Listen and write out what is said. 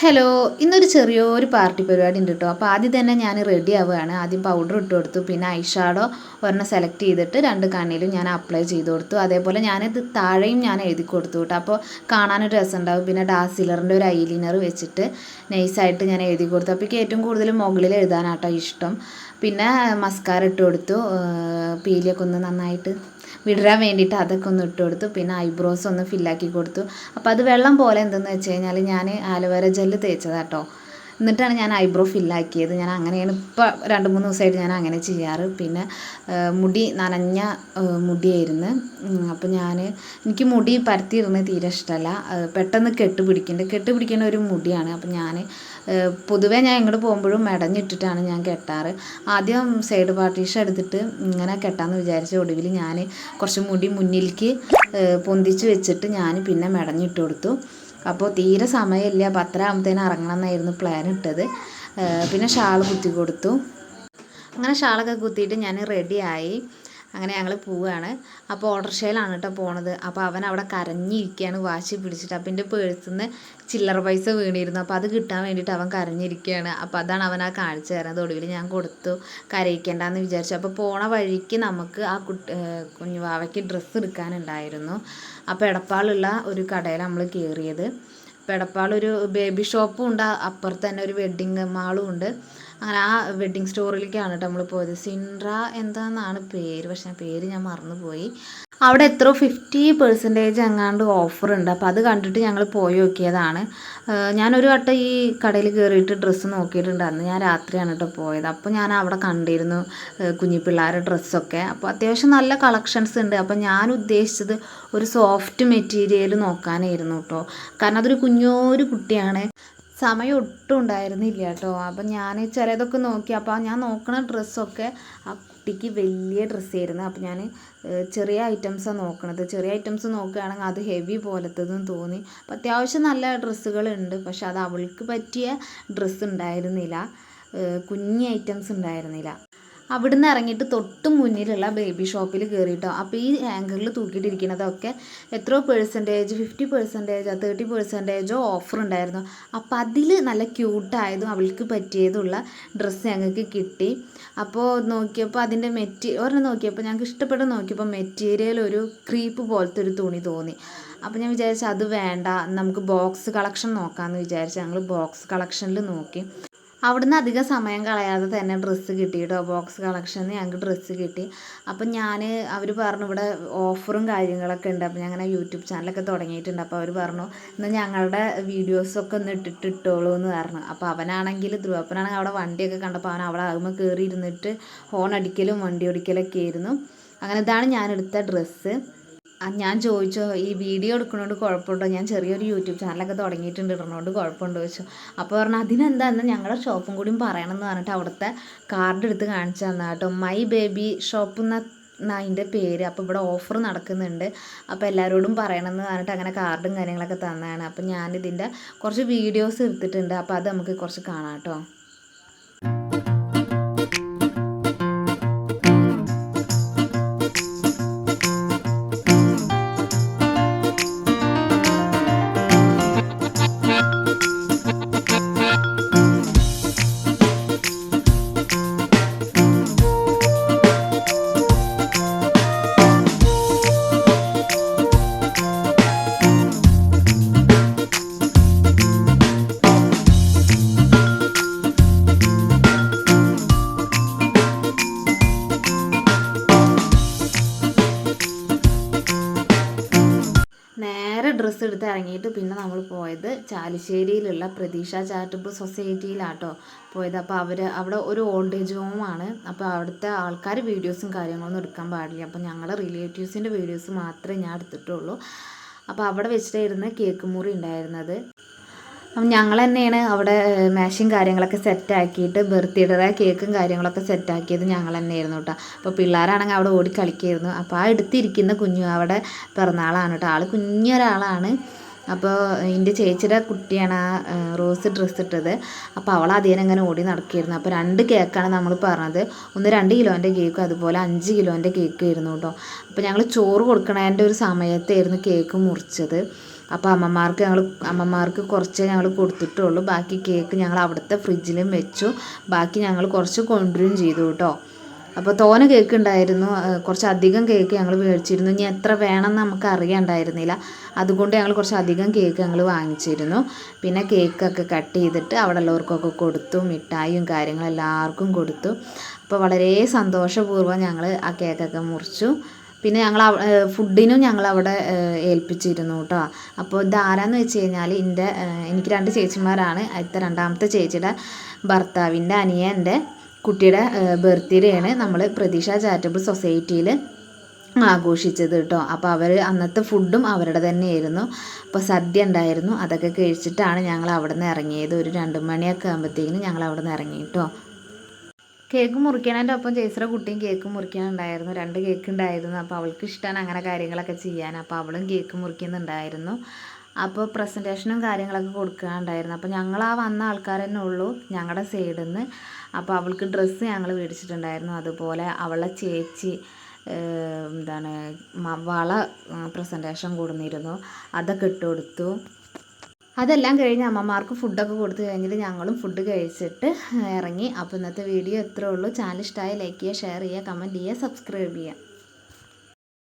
Hello ഇന്നൊരു ചെറിയൊരു party പരിപാടി ഉണ്ട് കേട്ടോ. അപ്പോൾ ആദ്യം തന്നെ ഞാൻ റെഡി ആവുകയാണ്. ആദ്യം പൗഡർ ഇട്ട് കൊടുത്തു. പിന്നെ ഐഷാഡോ ഒരെണ്ണം സെലക്ട് ചെയ്തിട്ട് രണ്ട് കണ്ണിലും ഞാൻ അപ്ലൈ ചെയ്ത് കൊടുത്തു. അതേപോലെ ഞാനിത് താഴെയും ഞാൻ എഴുതി കൊടുത്തു കേട്ടോ. അപ്പോൾ കാണാനൊരു രസമുണ്ടാവും. പിന്നെ ഡാസിലറിന്റെ ഒരു ഐലിനർ വെച്ചിട്ട് നൈസായിട്ട് ഞാൻ എഴുതി കൊടുത്തു. അപ്പോൾ ഏറ്റവും കൂടുതൽ മുകളിൽ എഴുതാനാട്ടോ ഇഷ്ടം. പിന്നെ മസ്കാര ഇട്ട് കൊടുത്തു. പീലിയൊക്കെ ഒന്ന് നന്നായിട്ട് വിടരാൻ വേണ്ടിയിട്ട് അതൊക്കെ ഒന്ന് ഇട്ട് കൊടുത്തു. പിന്നെ ഐബ്രോസ് ഒന്ന് ഫില്ലാക്കി കൊടുത്തു. അപ്പോൾ അത് വെള്ളം പോലെ എന്തെന്ന് വെച്ച് കഴിഞ്ഞാൽ ഞാൻ ആലുവേര ജെല്ല് തേച്ചതാട്ടോ. എന്നിട്ടാണ് ഞാൻ ഐബ്രോ ഫില്ലാക്കിയത് ഞാൻ അങ്ങനെയാണ് ഇപ്പോൾ രണ്ട് മൂന്ന് ദിവസമായിട്ട് ഞാൻ അങ്ങനെ ചെയ്യാറ്. പിന്നെ മുടി നനഞ്ഞ മുടിയായിരുന്നു. അപ്പോൾ ഞാൻ എനിക്ക് മുടി പരത്തിയിരുന്നത് തീരെ ഇഷ്ടമല്ല പെട്ടെന്ന് കെട്ട് പിടിക്കേണ്ട ഒരു മുടിയാണ്. അപ്പോൾ ഞാൻ പൊതുവേ ഞാൻ ഇങ്ങോട്ട് പോകുമ്പോഴും മെടഞ്ഞിട്ടിട്ടാണ് ഞാൻ കെട്ടാറ്. ആദ്യം സൈഡ് പാർട്ടീഷൻ എടുത്തിട്ട് ഇങ്ങനെ കെട്ടാമെന്ന് വിചാരിച്ച ഒടുവിൽ ഞാൻ കുറച്ച് മുടി മുന്നിലേക്ക് പൊന്തിച്ച് വെച്ചിട്ട് ഞാൻ പിന്നെ മെടഞ്ഞിട്ട് കൊടുത്തു. അപ്പോൾ തീരെ സമയമില്ല. പത്തര ആകുമ്പത്തേനും ഇറങ്ങണം എന്നായിരുന്നു പ്ലാൻ ഇട്ടത് പിന്നെ ഷാൾ കുത്തി കൊടുത്തു. അങ്ങനെ ഷാളൊക്കെ കുത്തിയിട്ട് ഞാൻ റെഡിയായി അങ്ങനെ ഞങ്ങൾ പോവുകയാണ് അപ്പോൾ ഓട്ടോറിക്ഷയിലാണ് കേട്ടോ പോണത്. അപ്പോൾ അവൻ അവിടെ കരഞ്ഞിരിക്കുകയാണ് വാശി പിടിച്ചിട്ട്. അപ്പം എന്റെ പേഴ്സിൽ നിന്ന് ചില്ലറ പൈസ വീണിരുന്നു. അപ്പോൾ അത് കിട്ടാൻ വേണ്ടിയിട്ട് അവൻ കരഞ്ഞിരിക്കുകയാണ് അപ്പോൾ അതാണ് അവൻ ആ കാണിച്ചു തരുന്നത്. ഒടുവിൽ ഞാൻ കൊടുത്തു. കരയിക്കേണ്ടെന്ന് വിചാരിച്ചു. അപ്പോൾ പോണ വഴിക്ക് നമുക്ക് ആ കുട്ടി കുഞ്ഞുവാവയ്ക്ക് ഡ്രസ്സ് എടുക്കാനുണ്ടായിരുന്നു. അപ്പോൾ എടപ്പാളുള്ള ഒരു കടയിൽ നമ്മൾ കയറിയത് അപ്പോൾ എടപ്പാളൊരു ബേബി ഷോപ്പും ഉണ്ട്. അപ്പുറത്ത് തന്നെ ഒരു വെഡ്ഡിങ് മാളും ഉണ്ട്. അങ്ങനെ ആ വെഡ്ഡിങ് സ്റ്റോറിലേക്കാണ് കേട്ടോ നമ്മൾ പോയത്. സിൻഡ്ര എന്താണെന്നാണ് പേര് പക്ഷേ പേര് ഞാൻ മറന്നുപോയി. അവിടെ എത്രയോ ഫിഫ്റ്റി പെർസെന്റേജ് എങ്ങാണ്ട് ഓഫർ ഉണ്ട്. അപ്പോൾ അത് കണ്ടിട്ട് ഞങ്ങൾ പോയി നോക്കിയതാണ്. ഞാനൊരു വട്ടം ഈ കടയിൽ കയറിയിട്ട് ഡ്രസ്സ് നോക്കിയിട്ടുണ്ടായിരുന്നു ഞാൻ രാത്രിയാണ് കേട്ടോ പോയത്. അപ്പോൾ ഞാൻ അവിടെ കണ്ടിരുന്നു കുഞ്ഞു പിള്ളേരുടെ ഡ്രസ്സൊക്കെ അപ്പോൾ അത്യാവശ്യം നല്ല കളക്ഷൻസ് ഉണ്ട്. അപ്പോൾ ഞാൻ ഉദ്ദേശിച്ചത് ഒരു സോഫ്റ്റ് മെറ്റീരിയൽ നോക്കാനായിരുന്നു കേട്ടോ കാരണം അതൊരു കുഞ്ഞൊരു കുട്ടിയാണ്. സമയം ഒട്ടും ഉണ്ടായിരുന്നില്ല കേട്ടോ. അപ്പം ഞാൻ ചിലതൊക്കെ നോക്കി. അപ്പോൾ ഞാൻ നോക്കണ ഡ്രസ്സൊക്കെ ആ കുട്ടിക്ക് വലിയ ഡ്രസ്സായിരുന്നു. അപ്പോൾ ഞാൻ ചെറിയ ഐറ്റംസാണ് നോക്കണത്. ചെറിയ ഐറ്റംസ് നോക്കുകയാണെങ്കിൽ അത് ഹെവി പോലത്തതും തോന്നി. അപ്പം അത്യാവശ്യം നല്ല ഡ്രസ്സുകളുണ്ട്. പക്ഷെ അത് അവൾക്ക് പറ്റിയ ഡ്രസ്സ് ഉണ്ടായിരുന്നില്ല. കുഞ്ഞി ഐറ്റംസ് ഉണ്ടായിരുന്നില്ല. അവിടുന്ന് ഇറങ്ങിയിട്ട് തൊട്ട് മുന്നിലുള്ള ബേബി ഷോപ്പിൽ കയറിയിട്ടോ അപ്പോൾ ഈ ഹാങ്കറിൽ തൂക്കിയിട്ടിരിക്കുന്നതൊക്കെ എത്രയോ പേഴ്സന്റേജ് ഫിഫ്റ്റി പെർസെന്റേജോ തേർട്ടി പെർസെന്റേജോ ഓഫർ ഉണ്ടായിരുന്നു. അപ്പോൾ അതിൽ നല്ല ക്യൂട്ടായതും അവൾക്ക് പറ്റിയതുള്ള ഡ്രസ്സ് ഞങ്ങൾക്ക് കിട്ടി. അപ്പോൾ നോക്കിയപ്പോൾ അതിന്റെ മെറ്റീ ഒരെണ്ണം നോക്കിയപ്പോൾ ഞങ്ങൾക്ക് ഇഷ്ടപ്പെട്ട് നോക്കിയപ്പോൾ മെറ്റീരിയൽ ഒരു ക്രീപ്പ് പോലത്തെ ഒരു തുണി തോന്നി. അപ്പോൾ ഞാൻ വിചാരിച്ചു അത് വേണ്ട നമുക്ക് ബോക്സ് കളക്ഷൻ നോക്കാമെന്ന് വിചാരിച്ചു. ഞങ്ങൾ ബോക്സ് കളക്ഷനിൽ നോക്കി. അവിടുന്ന് അധികം സമയം കളയാതെ തന്നെ ഡ്രസ്സ് കിട്ടി കേട്ടോ ബോക്സ് കളക്ഷനിൽ ഞങ്ങൾക്ക് ഡ്രസ്സ് കിട്ടി. അപ്പം ഞാൻ അവർ പറഞ്ഞു ഇവിടെ ഓഫറും കാര്യങ്ങളൊക്കെ ഉണ്ട്. അപ്പം ഞാൻ അങ്ങനെ യൂട്യൂബ് ചാനലൊക്കെ തുടങ്ങിയിട്ടുണ്ട്. അപ്പോൾ അവർ പറഞ്ഞു എന്നാൽ ഞങ്ങളുടെ വീഡിയോസൊക്കെ ഒന്ന് ഇട്ടിട്ട് ഇട്ടോളൂ എന്ന് പറഞ്ഞു. അപ്പോൾ അവനാണെങ്കിൽ ധ്രുവപ്പനാണെങ്കിൽ അവിടെ വണ്ടിയൊക്കെ കണ്ടപ്പോൾ അവൻ അവിടെ ആകുമ്പോൾ കയറി ഇരുന്നിട്ട് ഹോൺ അടിക്കലും വണ്ടി ഓടിക്കലൊക്കെ ആയിരുന്നു. അങ്ങനെ ഇതാണ് ഞാൻ എടുത്ത ഡ്രസ്സ് ഞാൻ ചോദിച്ചോ ഈ വീഡിയോ എടുക്കുന്നതുകൊണ്ട് കുഴപ്പമുണ്ടോ? ഞാൻ ചെറിയൊരു യൂട്യൂബ് ചാനലൊക്കെ തുടങ്ങിയിട്ടുണ്ട് ഇടണോണ്ട് കുഴപ്പമുണ്ടോ ചോദിച്ചു. അപ്പോൾ പറഞ്ഞു അതിനെന്താ എന്നാൽ ഞങ്ങളുടെ ഷോപ്പും കൂടിയും പറയണം എന്ന് പറഞ്ഞിട്ട് അവിടുത്തെ കാർഡ് എടുത്ത് കാണിച്ചു തന്നാ കേട്ടോ മൈ ബേബി ഷോപ്പ് എന്ന അതിന്റെ പേര് അപ്പോൾ ഇവിടെ ഓഫർ നടക്കുന്നുണ്ട്. അപ്പോൾ എല്ലാവരോടും പറയണമെന്ന് പറഞ്ഞിട്ട് അങ്ങനെ കാർഡും കാര്യങ്ങളൊക്കെ തന്നതാണ് അപ്പോൾ ഞാനിതിന്റെ കുറച്ച് വീഡിയോസ് എടുത്തിട്ടുണ്ട്. അപ്പോൾ അത് നമുക്ക് കുറച്ച് കാണാം കേട്ടോ ഡ്രസ്സ് എടുത്ത് ഇറങ്ങിയിട്ട് പിന്നെ നമ്മൾ പോയത് ചാലിശ്ശേരിയിലുള്ള പ്രതീക്ഷ ചാരിറ്റബിൾ സൊസൈറ്റിയിലാട്ടോ പോയത്. അപ്പോൾ അവർ അവിടെ ഒരു ഓൾഡ് ഏജ് ഹോമാണ് അപ്പോൾ അവിടുത്തെ ആൾക്കാർ വീഡിയോസും കാര്യങ്ങളൊന്നും എടുക്കാൻ പാടില്ല. അപ്പോൾ ഞങ്ങളുടെ റിലേറ്റീവ്സിന്റെ വീഡിയോസ് മാത്രമേ ഞാൻ എടുത്തിട്ടുള്ളൂ. അപ്പോൾ അവിടെ വെച്ചിട്ടായിരുന്നു കേക്ക് മുറി ഉണ്ടായിരുന്നത്. അപ്പം ഞങ്ങൾ തന്നെയാണ് അവിടെ മാഷും കാര്യങ്ങളൊക്കെ സെറ്റാക്കിയിട്ട് ബർത്ത്ഡേ കേക്കും കാര്യങ്ങളൊക്കെ സെറ്റാക്കിയത് ഞങ്ങൾ തന്നെയായിരുന്നു കേട്ടോ. അപ്പോൾ പിള്ളേരാണെങ്കിൽ അവിടെ ഓടി കളിക്കായിരുന്നു. അപ്പോൾ ആ എടുത്തിരിക്കുന്ന കുഞ്ഞു അവിടെ പിറന്നാളാണ് കേട്ടോ. ആൾ കുഞ്ഞൊരാളാണ്. അപ്പോൾ എന്റെ ചേച്ചിയുടെ കുട്ടിയാണ് ആ റോസ് ഡ്രസ്സ് ഇട്ടത്. അപ്പോൾ അവൾ അതിനെ അങ്ങനെ ഓടി നടക്കുകയായിരുന്നു അപ്പോൾ രണ്ട് കേക്കാണ് നമ്മൾ പറഞ്ഞത്. ഒന്ന് രണ്ട് കിലോന്റെ കേക്കും അതുപോലെ അഞ്ച് കിലോന്റെ കേക്കും ആയിരുന്നു കേട്ടോ. അപ്പോൾ ഞങ്ങൾ ചോറ് കൊടുക്കണതിന്റെ ഒരു സമയത്തായിരുന്നു കേക്ക് മുറിച്ചത്. അപ്പോൾ അമ്മമാർക്ക് ഞങ്ങൾ അമ്മമാർക്ക് കുറച്ചേ ഞങ്ങൾ കൊടുത്തിട്ടുള്ളൂ. ബാക്കി കേക്ക് ഞങ്ങൾ അവിടുത്തെ ഫ്രിഡ്ജിലും വെച്ചു. ബാക്കി ഞങ്ങൾ കുറച്ച് കൊണ്ടുവരികയും ചെയ്തു കേട്ടോ. അപ്പോൾ തോന കേക്ക് ഉണ്ടായിരുന്നു. കുറച്ച് അധികം കേക്ക് ഞങ്ങൾ മേടിച്ചിരുന്നു. ഇനി എത്ര വേണമെന്ന് നമുക്ക് അറിയണ്ടായിരുന്നില്ല. അതുകൊണ്ട് ഞങ്ങൾ കുറച്ച് അധികം കേക്ക് ഞങ്ങൾ വാങ്ങിച്ചിരുന്നു. പിന്നെ കേക്കൊക്കെ കട്ട് ചെയ്തിട്ട് അവിടെ ഉള്ളവർക്കൊക്കെ കൊടുത്തു. മിഠായിയും കാര്യങ്ങളും എല്ലാവർക്കും കൊടുത്തു. അപ്പോൾ വളരെ സന്തോഷപൂർവം ഞങ്ങൾ ആ കേക്കൊക്കെ മുറിച്ചു. പിന്നെ ഞങ്ങൾ ഫുഡിനും ഞങ്ങൾ അവിടെ ഏൽപ്പിച്ചിരുന്നു കേട്ടോ അപ്പോൾ ഇതാരാന്ന് വെച്ച് കഴിഞ്ഞാൽ എന്റെ എനിക്ക് രണ്ട് ചേച്ചിമാരാണ്. അടുത്ത രണ്ടാമത്തെ ചേച്ചിയുടെ ഭർത്താവിന്റെ അനിയന്റെ കുട്ടിയുടെ ബർത്ത്ഡേയാണ് നമ്മൾ പ്രതീക്ഷ ചാരിറ്റബിൾ സൊസൈറ്റിയിൽ ആഘോഷിച്ചത് കേട്ടോ അപ്പോൾ അവർ അന്നത്തെ ഫുഡും അവരുടെ തന്നെയായിരുന്നു. അപ്പോൾ സദ്യ ഉണ്ടായിരുന്നു. അതൊക്കെ കഴിച്ചിട്ടാണ് ഞങ്ങൾ അവിടെ നിന്ന് ഇറങ്ങിയത്. ഒരു രണ്ട് മണിയൊക്കെ ആകുമ്പോഴത്തേക്കിനും ഞങ്ങൾ അവിടെ നിന്ന് ഇറങ്ങി കേട്ടോ കേക്ക് മുറിക്കണതിന്റെ ഒപ്പം ചേച്ചിയുടെ കുട്ടിയും കേക്ക് മുറിക്കാനുണ്ടായിരുന്നു രണ്ട് കേക്ക് ഉണ്ടായിരുന്നു. അപ്പോൾ അവൾക്ക് ഇഷ്ടമാണ് അങ്ങനെ കാര്യങ്ങളൊക്കെ ചെയ്യാൻ. അപ്പോൾ അവളും കേക്ക് മുറിക്കുന്നുണ്ടായിരുന്നു. അപ്പോൾ പ്രസന്റേഷനും കാര്യങ്ങളൊക്കെ കൊടുക്കാനുണ്ടായിരുന്നു. അപ്പോൾ ഞങ്ങൾ ആ വന്ന ആൾക്കാർ തന്നെ ഉള്ളൂ ഞങ്ങളുടെ സൈഡിൽ നിന്ന് അപ്പോൾ അവൾക്ക് ഡ്രസ്സ് ഞങ്ങൾ മേടിച്ചിട്ടുണ്ടായിരുന്നു. അതുപോലെ അവളെ ചേച്ചി എന്താണ് വള പ്രസന്റേഷൻ കൊടുന്നിരുന്നു. അതൊക്കെ ഇട്ട് കൊടുത്തു. അതെല്ലാം കഴിഞ്ഞ് അമ്മമാർക്ക് ഫുഡൊക്കെ കൊടുത്തു കഴിഞ്ഞിട്ട് ഞങ്ങളും ഫുഡ് കഴിച്ചിട്ട് ഇറങ്ങി. അപ്പോൾ ഇന്നത്തെ വീഡിയോ എത്രേ ഉള്ളൂ. ചാനൽ ഇഷ്ടമായ ലൈക്ക് ചെയ്യുക ഷെയർ ചെയ്യുക കമന്റ് ചെയ്യുക സബ്സ്ക്രൈബ് ചെയ്യുക.